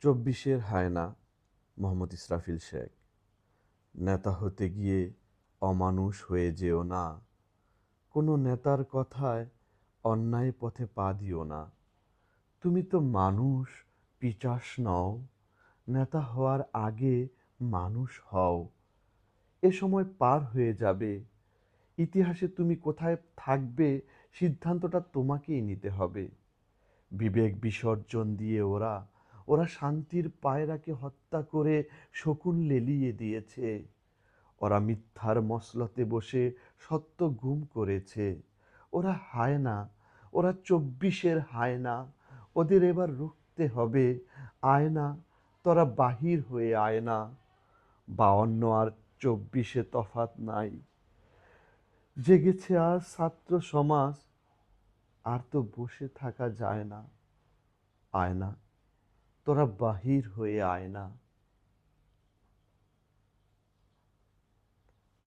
চব্বিশের হায়না মোহাম্মদ ইসরাফিল শেখ। নেতা হতে গিয়ে অমানুষ হয়ে যেও না। কোনো নেতার কথায় অন্যায় পথে পা দিও না। তুমি তো মানুষ, পিচাস নও। নেতা হওয়ার আগে মানুষ হও। এ সময় পার হয়ে যাবে। ইতিহাসে তুমি কোথায় থাকবে সিদ্ধান্তটা তোমাকেই নিতে হবে। বিবেক বিসর্জন দিয়ে ওরা ওরা শান্তির পায়রাকে হত্যা করে শকুন লেলিয়ে দিয়েছে। ওরা মিথ্যার মসলতে বসে সত্য গুম করেছে। ওরা হায় না, ওরা চব্বিশের হায় না, ওদের এবার রুখতে হবে। আয় না, তোরা বাহির হয়ে আয়না বাউন্ন আর চব্বিশে তফাত নাই। জেগেছে আর ছাত্র সমাজ, আর তো বসে থাকা যায় না। আয়না তোরা বাহির হয়ে আয় না